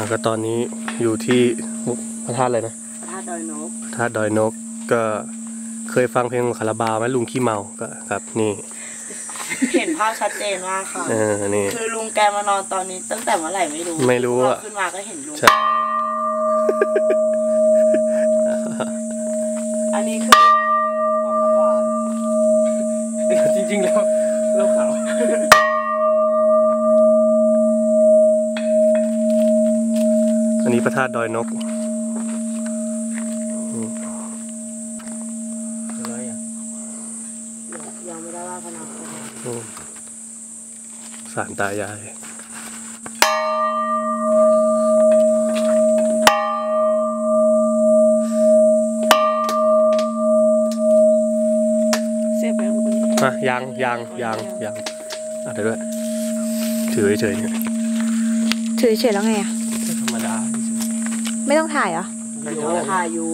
อ่าก็ตอนนี้อยู่ที่พระธาตุอะไรนะท่าดอยนกพระธาตุดอยนกก็เคยฟังเพลงของคาราบาวไหมลุงขี้เมาก็ครับนี่เห็นภาพชัดเจนมากค่ะ เออนี่ คือลุงแกมานอนตอนนี้ตั้งแต่เมื่อไหร่ไม่รู้ไม่รู้อะพขึ้นมาก็เห็นลุง ใช่ อันนี้คือ พระธาตุดอยนกอะไรอะยังไม่ได้ว่าพนักงานอืมสารตายายเสียบไปแล้วคนมายังยังยังยังอะเดี๋ยวด้วย ถือเฉยๆเนี่ยถือเฉยแล้วไงอะธรรมดา ไม่ต้องถ่ายเหรอวิดีโอถ่ายอยู่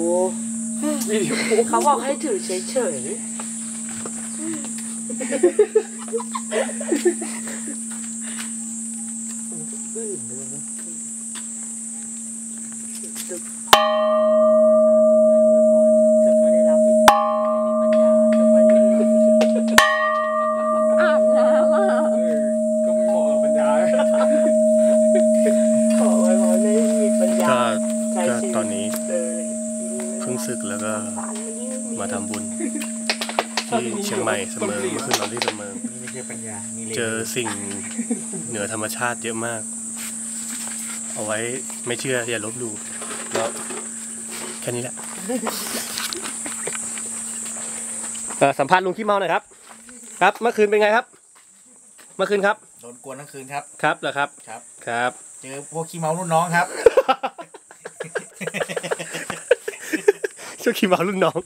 วิดีโอเขาบอกให้ถือเฉยตื้นเลยนะๆตึก ตตอนนี้เลยเพิ่งศึกแล้วก็มาทำบุญ ที่เชียงใหม่เสมอเมื่อคืนนอนที่เสมอนี่ไม่ใช่ปัญญานี่เลเจอสิ่งเหนือธรรมชาติเยอะมาก เอาไว้ไม่เชื่ออย่าลบหลู่แล้วแค่นี้แหละเอ่อสัมภาษณ์ลุงขี้เมาหน่อยครับ ครับ เมื่อคืนเป็นไงครับ เมื่อคืนครับโดนกวนทั้งคืนครับ ครับเหรอครับ ครับ ครับ เจอพวกขี้เมารุ่นน้องครับ ช่วยขี้เมารุ่นน้อง